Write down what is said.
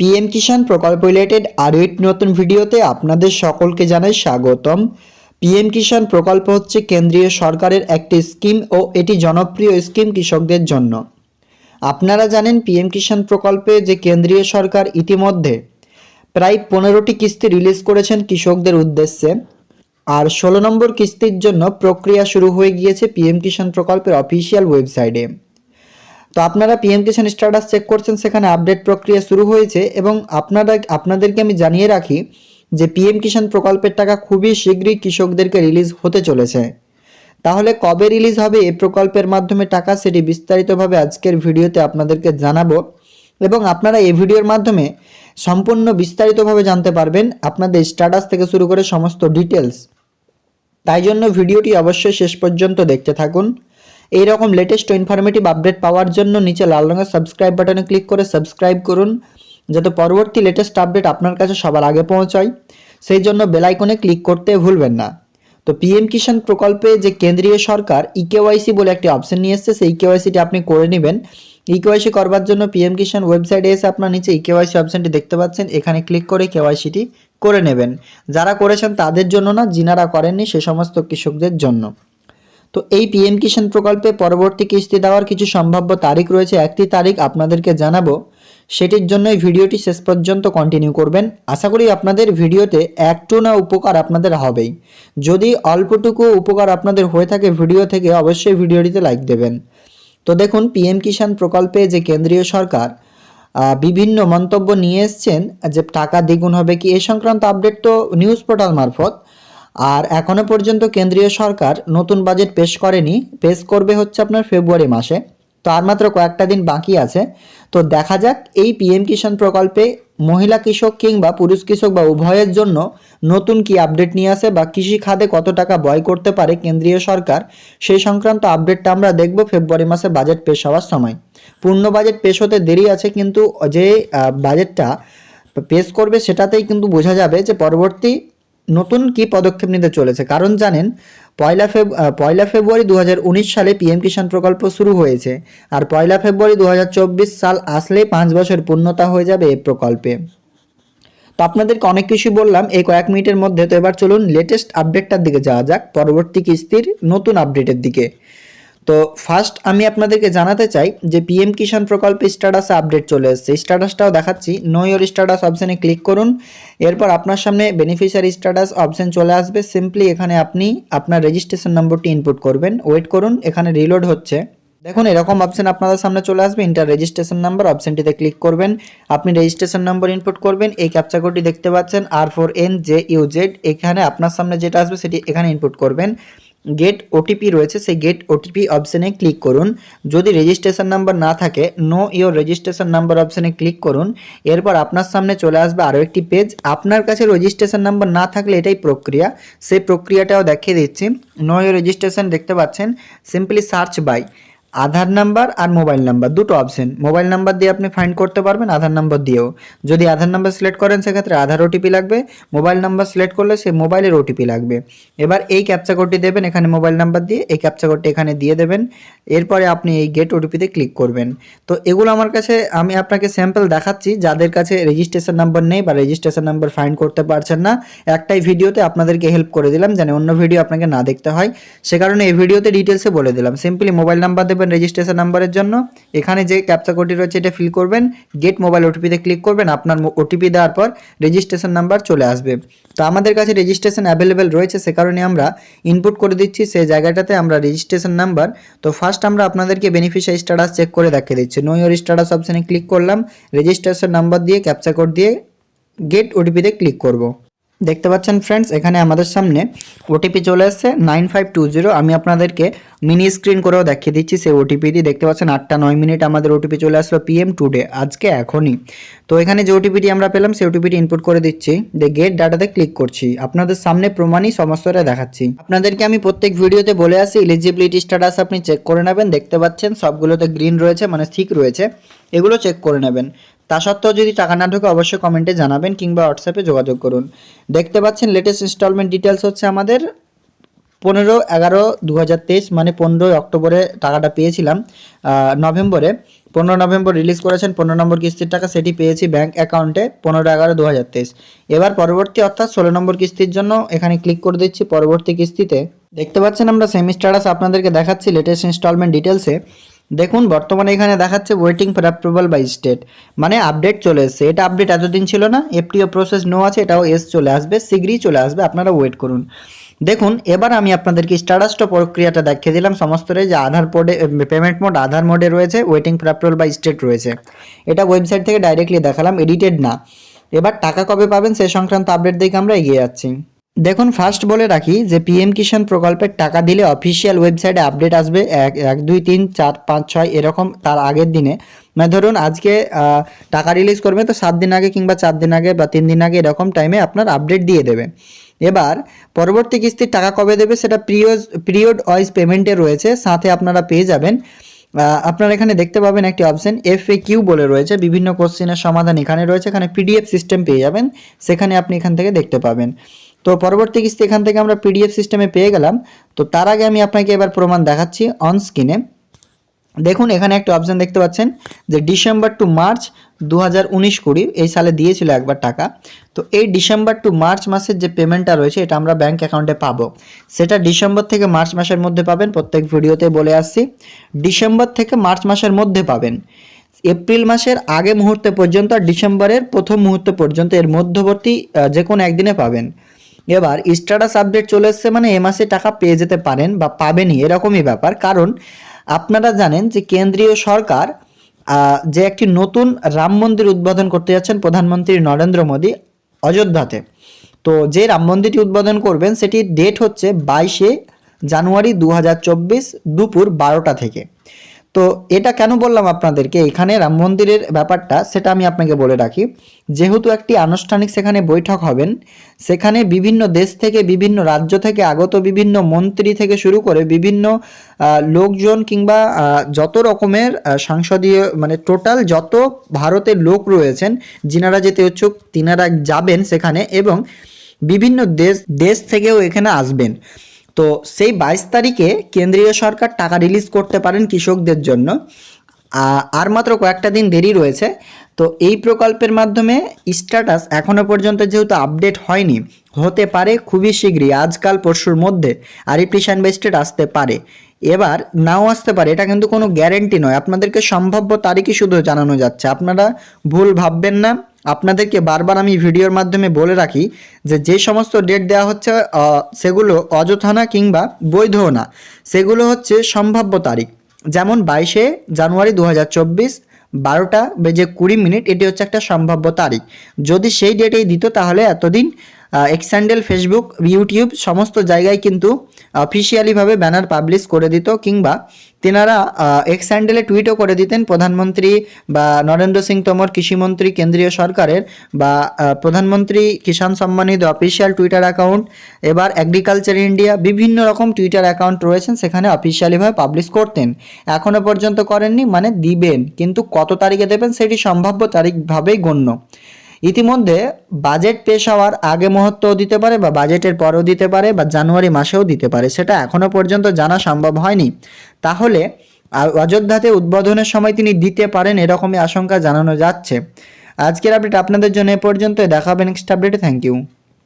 PM কিষাণ প্রকল্প related আরও একটি নতুন ভিডিওতে আপনাদের সকলকে জানাই স্বাগতম। পিএম কিষাণ প্রকল্প হচ্ছে কেন্দ্রীয় সরকারের একটি স্কিম ও এটি জনপ্রিয় স্কিম কৃষকদের জন্য। আপনারা জানেন পিএম কিষাণ প্রকল্পে যে কেন্দ্রীয় সরকার ইতিমধ্যে প্রায় পনেরোটি কিস্তি রিলিজ করেছেন কৃষকদের উদ্দেশ্যে, আর ষোলো নম্বর কিস্তির জন্য প্রক্রিয়া শুরু হয়ে গিয়েছে পিএম কিষাণ প্রকল্পের অফিসিয়াল ওয়েবসাইটে তো আপনারা পিএম কিষাণ স্ট্যাটাস চেক করছেন, সেখানে আপডেট প্রক্রিয়া শুরু হয়েছে এবং আপনারা, আপনাদেরকে আমি জানিয়ে রাখি যে পিএম কিষাণ প্রকল্পের টাকা খুবই শীঘ্রই কৃষকদেরকে রিলিজ হতে চলেছে। তাহলে কবে রিলিজ হবে এই প্রকল্পের মাধ্যমে টাকা, সেটি বিস্তারিতভাবে আজকের ভিডিওতে আপনাদেরকে জানাব এবং আপনারা এই ভিডিওর মাধ্যমে সম্পূর্ণ বিস্তারিতভাবে জানতে পারবেন আপনাদের স্ট্যাটাস থেকে শুরু করে সমস্ত ডিটেলস তাই জন্য ভিডিওটি অবশ্যই শেষ পর্যন্ত দেখতে থাকুন। এই রকম লেটেস্ট ইনফরমেটিভ আপডেট পাওয়ার জন্য নিচে লাল রঙের সাবস্ক্রাইব বাটনে ক্লিক করে সাবস্ক্রাইব করুন, যাতে পরবর্তী লেটেস্ট আপডেট আপনার কাছে সবার আগে পৌঁছায়। সেই জন্য বেল আইকনে ক্লিক করতে ভুলবেন না। তো পিএম কিষাণ প্রকল্পে যে কেন্দ্রীয় সরকার ইকেওয়াইসি বলে একটি অপশন নিয়ে এসছে, সেই ইকেওয়াইসিটি আপনি করে নেবেন। ইকেওয়াইসি করবার জন্য পিএম কিষাণ ওয়েবসাইটে এসে আপনার নিচে ইকেওয়াইসি অপশনটি দেখতে পাচ্ছেন, এখানে ক্লিক করে কেওয়াইসিটি করে নেবেন। যারা করেছেন তাদের জন্য না, যিনারা করেননি সে সমস্ত কৃষকদের জন্য। তো এই পিএম কিষাণ প্রকল্পে পরবর্তী কিস্তি দেওয়ার কিছু সম্ভাব্য তারিখ রয়েছে, একটি তারিখ আপনাদেরকে জানাব। সেটির জন্য এই ভিডিওটি শেষ পর্যন্ত কন্টিনিউ করবেন। আশা করি আপনাদের ভিডিওতে একটু না উপকার আপনাদের হবেই। যদি অল্পটুকু উপকার আপনাদের হয়ে থাকে ভিডিও থেকে, অবশ্যই ভিডিওটিতে লাইক দেবেন। তো দেখুন পিএম কিষাণ প্রকল্পে যে কেন্দ্রীয় সরকার বিভিন্ন মন্তব্য নিয়ে এসছেন, যে টাকা দ্বিগুণ হবে কি, এ সংক্রান্ত আপডেট তো নিউজ পোর্টাল মারফত। আর এখনও পর্যন্ত কেন্দ্রীয় সরকার নতুন বাজেট পেশ করেনি। পেশ করবে হচ্ছে আপনার ফেব্রুয়ারি মাসে। তো আর মাত্র কয়েকটা দিন বাকি আছে। তো দেখা যাক এই পিএম কিষাণ প্রকল্পে মহিলা কৃষক কিংবা পুরুষ কৃষক বা উভয়ের জন্য নতুন কি আপডেট নিয়ে আসে বা কৃষি খাতে কত টাকা ব্যয় করতে পারে কেন্দ্রীয় সরকার, সেই সংক্রান্ত আপডেটটা আমরা দেখব ফেব্রুয়ারি মাসে বাজেট পেশ হওয়ার সময়। পূর্ণ বাজেট পেশ হতে দেরি আছে কিন্তু যে বাজেটটা পেশ করবে সেটাতেই কিন্তু বোঝা যাবে যে পরবর্তী নতুন কি পদক্ষেপ নিতে চলেছে? কারণ জানেন, পয়লা ফেব পয়লা ফেব্রুয়ারি দু হাজার উনিশ সালে পিএম কিষাণ প্রকল্প শুরু হয়েছে। আর পয়লা ফেব্রুয়ারি দু হাজার চব্বিশ সাল আসলে পাঁচ বছর পূর্ণতা হয়ে যাবে এই প্রকল্পে। তো আপনাদেরকে অনেক কিছু বললাম, এই কয়েক মিনিটের মধ্যে। তো এবার চলুন লেটেস্ট আপডেটটার দিকে যাওয়া যাক। পরবর্তী কিস্তির নতুন আপডেটের দিকে। তো ফার্স্ট আমি আপনাদেরকে জানাতে চাই যে পিএম কিষাণ প্রকল্পে স্ট্যাটাসে আপডেট চলে এসেছে। স্ট্যাটাসটাও দেখাচ্ছি। নো ইয়োর স্ট্যাটাস অপশানে ক্লিক করুন। এরপর আপনার সামনে বেনিফিশিয়ারি স্ট্যাটাস অপশন চলে আসবে। সিম্পলি এখানে আপনি আপনার রেজিস্ট্রেশন নম্বরটি ইনপুট করবেন। ওয়েট করুন, এখানে রিলোড হচ্ছে। দেখুন, এরকম অপশন আপনাদের সামনে চলে আসবে। ইন্টার রেজিস্ট্রেশন নাম্বার অপশনটিতে ক্লিক করবেন। আপনি রেজিস্ট্রেশন নম্বর ইনপুট করবেন। এই ক্যাপচা কোডটি দেখতে পাচ্ছেন। R four N J U Z এখানে আপনার সামনে যেটা আসবে, সেটি এখানে ইনপুট করবেন। গেট ওটিপি রয়েছে, সেই গেট ওটিপি অপশানে ক্লিক করুন। যদি রেজিস্ট্রেশন নাম্বার না থাকে নো ইওর রেজিস্ট্রেশন নাম্বার অপশানে ক্লিক করুন। এরপর আপনার সামনে চলে আসবে আরও একটি পেজ আপনার কাছে রেজিস্ট্রেশন নাম্বার না থাকলে এটাই প্রক্রিয়া। সেই প্রক্রিয়াটাও দেখিয়ে দিচ্ছি। নো ইওর রেজিস্ট্রেশন দেখতে পাচ্ছেন। Simply search by Aadhaar number R mobile number, দুটো অপশন মোবাইল নাম্বার দিয়ে আপনি ফাইন্ড করতে পারবেন, আধার নাম্বার দিয়েও। যদি আধার নাম্বার সিলেক্ট করেন, সেক্ষেত্রে আধার ওটিপি লাগবে। মোবাইল নাম্বার সিলেক্ট করলে সে মোবাইলের ওটিপি লাগবে। এবার এই ক্যাপচা কোডটি দেবেন এখানে মোবাইল নাম্বার দিয়ে, এই ক্যাপচা কোডটি এখানে দিয়ে দেবেন। এরপরে আপনি এই গেট ওটিপিতে ক্লিক করবেন। তো এগুলো আমার কাছে, আমি আপনাকে স্যাম্পল দেখাচ্ছি। যাদের কাছে রেজিস্ট্রেশন নাম্বার নেই বা রেজিস্ট্রেশন নাম্বার ফাইন্ড করতে পারছেন না, একটাই ভিডিওতে আপনাদেরকে হেল্প করে দিলাম, যেন অন্য ভিডিও আপনাকে না দেখতে হয়। সে কারণে এই ভিডিওতে ডিটেলসে বলে দিলাম। সিম্পলি মোবাইল নাম্বার দেবেন রেজিস্ট্রেশন নাম্বারের জন্য। এখানে যে ক্যাপচা কোডটি রয়েছে, এটা ফিল করবেন গেট মোবাইল ওটিপিতে ক্লিক করবেন, আপনার ওটিপি দেওয়ার পর রেজিস্ট্রেশন নাম্বার চলে আসবে। তো আমাদের কাছে রেজিস্ট্রেশন অ্যাভেলেবেল রয়েছে, সে কারণে আমরা ইনপুট করে দিচ্ছি, সেই জায়গাটাতে আমরা রেজিস্ট্রেশন নাম্বার তো ফার্স্ট আমরা আপনাদেরকে বেনিফিশিয়ারি স্ট্যাটাস চেক করে দেখিয়ে দিচ্ছি। নো ইয়োর স্ট্যাটাস অপশানে ক্লিক করলাম রেজিস্ট্রেশন নাম্বার দিয়ে ক্যাপচা কোড দিয়ে গেট ওটিপিতে ক্লিক করব। দেখতে পাচ্ছেন ফ্রেন্ডস এখানে আমাদের সামনে ওটিপি চলে এসেছে নাইন ফাইভ টু জিরো আমি আপনাদেরকে মিনি স্ক্রিন করেও দেখিয়ে দিচ্ছি, সেই ওটিপিটি দেখতে পাচ্ছেন আটটা নয় মিনিট আমাদের ওটিপি চলে আসলো পিএম টুডে আজকে এখনই। তো এখানে যে ওটিপিটি আমরা পেলাম, সেই ওটিপিটি ইনপুট করে দিচ্ছি, দিয়ে গেট ডাটাতে ক্লিক করছি। আপনাদের সামনে প্রমাণই সমস্তটা দেখাচ্ছি। আপনাদেরকে আমি প্রত্যেক ভিডিওতে বলে আসি এলিজিবিলিটি স্ট্যাটাস আপনি চেক করে নেবেন, দেখতে পাচ্ছেন সবগুলোতে গ্রিন রয়েছে মানে ঠিক রয়েছে, এগুলো চেক করে নেবেন। তা সত্ত্বেও যদি টাকা না ঢোকে অবশ্যই কমেন্টে জানাবেন কিংবা হোয়াটসঅ্যাপে যোগাযোগ করুন। দেখতে পাচ্ছেন লেটেস্ট ইনস্টলমেন্ট ডিটেলস হচ্ছে আমাদের পনেরো এগারো দু মানে পনেরোই অক্টোবরে টাকাটা পেয়েছিলাম নভেম্বরে। পনেরো নভেম্বর রিলিজ করেছেন, পনেরো নম্বর কিস্তির টাকা সেটি পেয়েছি ব্যাঙ্ক অ্যাকাউন্টে পনেরো এগারো দু এবার পরবর্তী অর্থাৎ ষোলো নম্বর কিস্তির জন্য এখানে ক্লিক করে দিচ্ছি পরবর্তী কিস্তিতে। দেখতে পাচ্ছেন আমরা সেমি স্ট্যাটাস আপনাদেরকে দেখাচ্ছি লেটেস্ট ইনস্টলমেন্ট ডিটেলসে দেখুন, বর্তমানে এখানে দেখাচ্ছে waiting for approval by state মানে আপডেট চলে এসছে। এটা আপডেট এতদিন ছিল না। এফটিও প্রসেস নো আছে, এটাও এস চলে আসবে, শীঘ্রই চলে আসবে, আপনারা ওয়েট করুন। দেখুন, এবার আমি আপনাদেরকে স্ট্যাটাসটা প্রক্রিয়াটা দেখিয়ে দিলাম সমস্তরে যে আধার পোডে পেমেন্ট মোড আধার মোডে রয়েছে waiting for approval by state রয়েছে। এটা ওয়েবসাইট থেকে ডাইরেক্টলি দেখালাম এডিটেড না। এবার টাকা কবে পাবেন, সে সংক্রান্ত আপডেট দেখে আমরা এগিয়ে যাচ্ছি। দেখুন ফার্স্ট বলে রাখি যে পিএম কিষাণ প্রকল্পের টাকা দিলে অফিসিয়াল ওয়েবসাইটে আপডেট আসবে এক এক, দুই, তিন, চার, পাঁচ, ছয় এরকম তার আগের দিনে। মানে ধরুন, আজকে টাকা রিলিজ করবে তো সাত দিন আগে কিংবা চার দিন আগে বা তিন দিন আগে এরকম টাইমে আপনার আপডেট দিয়ে দেবে। এবার, পরবর্তী কিস্তির টাকা কবে দেবে সেটা পিরিয়ড পিরিয়ড ওয়াইজ পেমেন্টে রয়েছে, সাথে আপনারা পেয়ে যাবেন। আপনারা এখানে দেখতে পাবেন একটি অপশন এফ এ কিউ বলে রয়েছে, বিভিন্ন কোশ্চেনের সমাধান এখানে রয়েছে, এখানে পিডিএফ সিস্টেম পেয়ে যাবেন, সেখানে আপনি এখান থেকে দেখতে পাবেন। তো পরবর্তী কিস্তি এখান থেকে আমরা পিডিএফ সিস্টেমে পেয়ে গেলাম। তো তার আগে আমি আপনাকে এবার প্রমাণ দেখাচ্ছি অন স্ক্রিনে দেখুন, এখানে একটা অপশন দেখতে পাচ্ছেন যে ডিসেম্বর টু মার্চ দু হাজার উনিশ কুড়ি, এই সালে দিয়েছিল একবার টাকা। তো এই ডিসেম্বর টু মার্চ মাসের যে পেমেন্টটা রয়েছে, এটা আমরা ব্যাঙ্ক অ্যাকাউন্টে পাবো। সেটা ডিসেম্বর থেকে মার্চ মাসের মধ্যে পাবেন, প্রত্যেক ভিডিওতে বলে আসছি। ডিসেম্বর থেকে মার্চ মাসের মধ্যে পাবেন। এপ্রিল মাসের আগে মুহূর্তে পর্যন্ত আর ডিসেম্বরের প্রথম মুহূর্ত পর্যন্ত এর মধ্যবর্তী যে কোনো একদিনে পাবেন। এবার স্ট্যাটাস আপডেট চলে এসছে মানে এ মাসে টাকা পেয়ে যেতে পারেন বা পাবেনই, এরকমই ব্যাপার। কারণ আপনারা জানেন যে কেন্দ্রীয় সরকার যে একটি নতুন রাম মন্দির উদ্বোধন করতে যাচ্ছেন প্রধানমন্ত্রী নরেন্দ্র মোদী অযোধ্যাতে। তো যে রাম মন্দিরটি উদ্বোধন করবেন, সেটির ডেট হচ্ছে বাইশে জানুয়ারি দু হাজার চব্বিশ দুপুর বারোটা থেকে। তো এটা কেন বললাম আপনাদেরকে? এখানে রাম মন্দিরের ব্যাপারটা সেটা আমি আপনাকে বলে রাখি। যেহেতু একটি আনুষ্ঠানিক সেখানে বৈঠক হবেন, সেখানে বিভিন্ন দেশ থেকে, বিভিন্ন রাজ্য থেকে আগত বিভিন্ন মন্ত্রী থেকে শুরু করে বিভিন্ন লোকজন কিংবা যত রকমের সংসদীয় মানে টোটাল যত ভারতের লোক রয়েছেন, যিনারা যেতে ইচ্ছুক, তিনারা যাবেন সেখানে এবং বিভিন্ন দেশ দেশ থেকেও এখানে আসবেন। তো সেই বাইশ তারিখে কেন্দ্রীয় সরকার টাকা রিলিজ করতে পারেন কৃষকদের জন্য। আর মাত্র কয়েকটা দিন দেরি রয়েছে। তো এই প্রকল্পের মাধ্যমে স্ট্যাটাস এখনও পর্যন্ত যেহেতু আপডেট হয়নি, হতে পারে খুবই শীঘ্রই, আজকাল, পরশুর মধ্যে আরিফিশান বেস্টেড আসতে পারে। এবার নাও আসতে পারে, এটা কিন্তু কোনো গ্যারেন্টি নয়। আপনাদেরকে সম্ভাব্য তারিখই শুধু জানানো যাচ্ছে। আপনারা ভুল ভাববেন না। আপনাদেরকে বারবার আমি ভিডিওর মাধ্যমে বলে রাখি যে যে সমস্ত ডেট দেওয়া হচ্ছে সেগুলো অযথা না কিংবা বৈধ না। সেগুলো হচ্ছে সম্ভাব্য তারিখ। যেমন বাইশে জানুয়ারি দু হাজার চব্বিশ, বারোটা বেজে কুড়ি মিনিট, এটি হচ্ছে একটা সম্ভাব্য তারিখ। যদি সেই ডেটেই দিত, তাহলে এতদিন এক্সান্ডেল ফেসবুক ইউটিউব সমস্ত জায়গায় কিন্তু অফিসিয়ালিভাবে ব্যানার পাবলিশ করে দিত, কিংবা তেনারা এক্স হ্যান্ডেলে টুইটও করে দিতেন, প্রধানমন্ত্রী বা নরেন্দ্র সিং তোমর, কৃষিমন্ত্রী, কেন্দ্রীয় সরকারের, বা প্রধানমন্ত্রী কিষাণ সম্মানিত অফিসিয়াল টুইটার অ্যাকাউন্ট এবার অ্যাগ্রিকালচার ইন্ডিয়া বিভিন্ন রকম টুইটার অ্যাকাউন্ট রয়েছেন, সেখানে অফিসিয়ালিভাবে পাবলিশ করতেন। এখনও পর্যন্ত করেননি মানে দিবেন, কিন্তু কত তারিখে দেবেন, সেটি সম্ভাব্য তারিখভাবেই গণ্য। ইতিমধ্যে বাজেট পেশ হওয়ার আগে মুহূর্তও দিতে পারে বা বাজেটের পরেও দিতে পারে বা জানুয়ারি মাসেও দিতে পারে, সেটা এখনও পর্যন্ত জানা সম্ভব হয়নি। তাহলে অযোধ্যাতে উদ্বোধনের সময় তিনি দিতে পারেন এরকমই আশঙ্কা জানানো যাচ্ছে। আজকের আপডেট আপনাদের জন্য এ পর্যন্ত দেখাবেন নেক্সট আপডেটে থ্যাংক ইউ